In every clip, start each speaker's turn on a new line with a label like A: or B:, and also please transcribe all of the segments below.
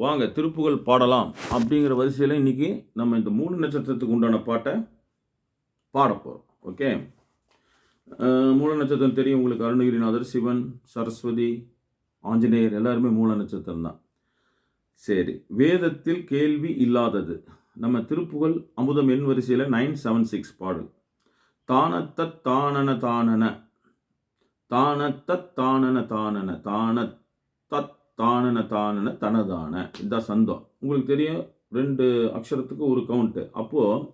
A: வாங்க திருப்புகள் பாடலாம் அப்படிங்கிற வரிசையில் இன்றைக்கி நம்ம இந்த மூணு நட்சத்திரத்துக்கு உண்டான பாட்டை பாடப்போகிறோம் ஓகே? மூல நட்சத்திரம் தெரியும் உங்களுக்கு. அருணகிரிநாதர் சிவன் சரஸ்வதி ஆஞ்சநேயர் எல்லாருமே மூல நட்சத்திரம் தான். சரி வேதத்தில் கேள்வி இல்லாதது. நம்ம திருப்புகழ் அமுதம் எண் வரிசையில் நைன் செவன் சிக்ஸ் பாடல். தானத்த தானன தானன. தானத்த தானன தானன. தான தத் தானன தானன தனதான. இதுதான் சந்தம். உங்களுக்கு தெரியும் ரெண்டு அக்ஷரத்துக்கு ஒரு கவுண்ட்டு அப்போது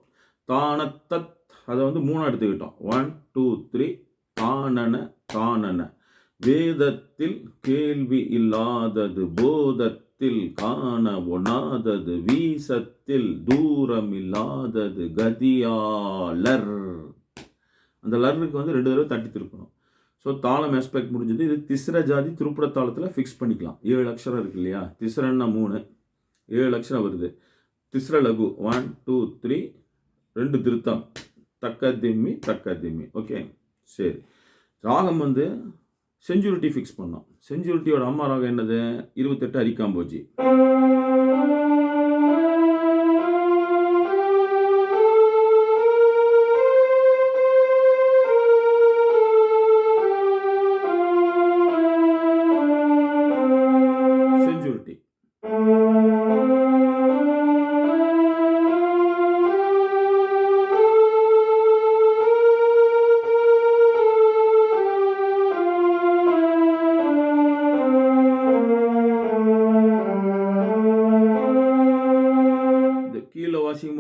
A: தானத்தத் அதை வந்து மூணாக எடுத்துக்கிட்டோம். ஒன் டூ த்ரீ தானன தானன. வேதத்தில் கேள்வி இல்லாதது போதத்தில் காண ஒணாதது வீசத்தில் தூரம் இல்லாதது கதியாளர். அந்த லர்னுக்கு வந்து ரெண்டு தடவை தட்டி திருப்பணும். ஸோ தாளம் எஸ்பெக்ட் முடிஞ்சது. இது திஸ்ர ஜாதி திருப்புட தாளத்தில் ஃபிக்ஸ் பண்ணிக்கலாம். ஏழு அக்ஷரம் இருக்கு இல்லையா? திஸ்ரன்னா மூணு. ஏழு அக்ஷரம் வருது. திஸ்ர லகு. ஒன் டூ த்ரீ ரெண்டு திருத்தம். தக்க திம்மி தக்க திம்மி. ஓகே சரி. ராகம் வந்து செஞ்சுரிட்டி ஃபிக்ஸ் பண்ணோம். செஞ்சுரிட்டியோட அம்மா ராகம் என்னது? இருபத்தெட்டு அரிக்காம்போஜி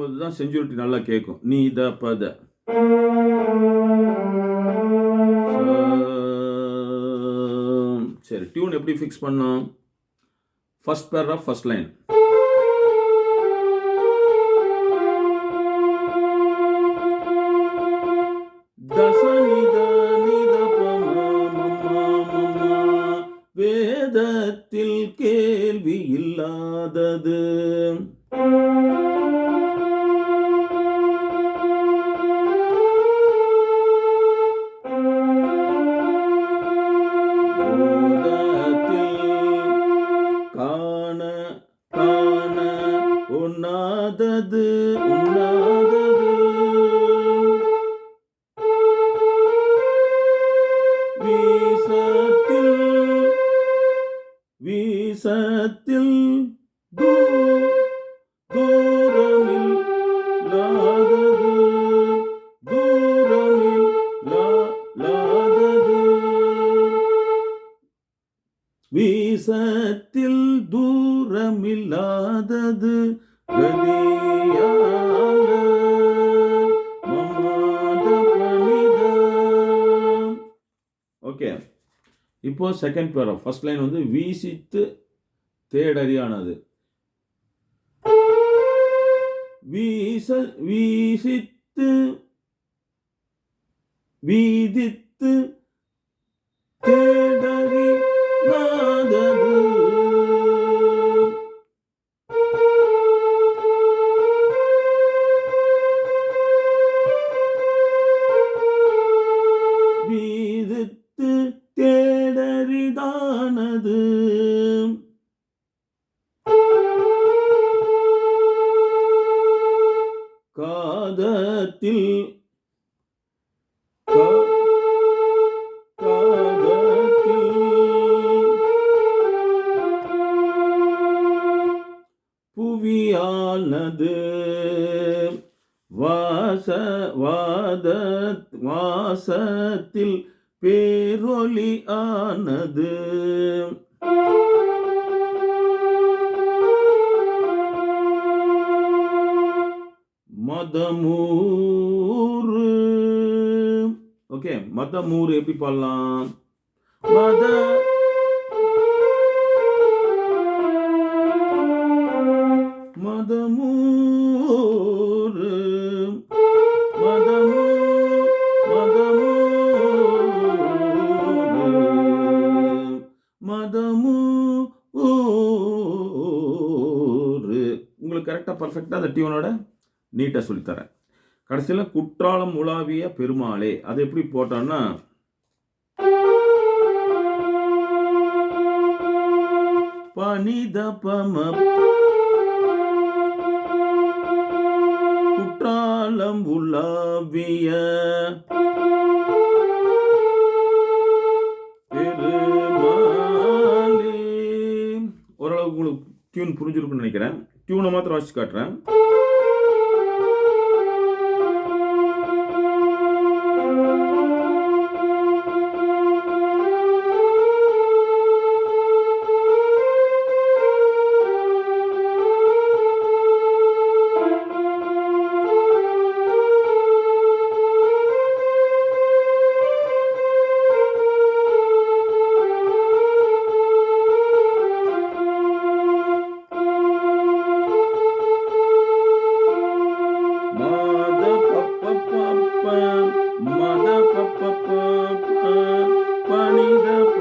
A: போது தான் செஞ்சுரிட்டி நல்லா கேட்கும் நீ த பத. சரி டியூன் எப்படி ஃபிக்ஸ் பண்ணோம்? ஃபர்ஸ்ட் பேரா ஃபர்ஸ்ட் லைன் தச வேதத்தில் கேள்வி இல்லாதது. தேசத்தில் தூரமில்லாதது ஓகே இப்போ செகண்ட் பேரா ஃபர்ஸ்ட் லைன் வந்து வீசித்து தேடறியானது. வீச வீசித்து வீதித்து காதத்தில் புவியானது வாச வாத வாசத்தில் பேரொலி ஆனது மதமூரு. ஓகே மதமூர் எப்படி பாடலாம்? மத மதமூரு. மதமூ மதமூரு. மதமூ உங்களுக்கு கரெக்டாக பர்ஃபெக்டாக அந்த டியூனோட நீட்டாக சொல்லித்தரேன். கடைசியில் குற்றாலம் உலாவிய பெருமாளே அது எப்படி போட்டோன்னா பனித பம குற்றாலம் உலாவிய பெருமாளே. ஓரளவுக்கு உங்களுக்கு டியூன் புரிஞ்சிருக்குன்னு நினைக்கிறேன். டியூனை மாத்திரம் வாசிச்சு காட்டுறேன். மத பப்ப பனித ப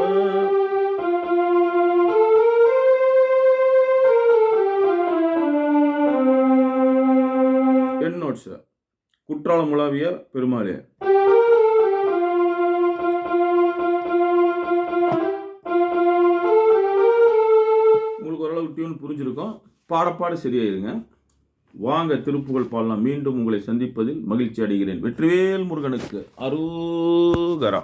A: என் நோட்ஸ் குற்றாலம் உலாவிய பெருமாளே. உங்களுக்கு ஓரளவு டியூன் புரிஞ்சிருக்கும். பாடப்பாடு சரியாயிருங்க. வாங்க திருப்புகழ் பாடலாம். மீண்டும் உங்களை சந்திப்பதில் மகிழ்ச்சி அடைகிறேன். வெற்றிவேல் முருகனுக்கு அரோகரா.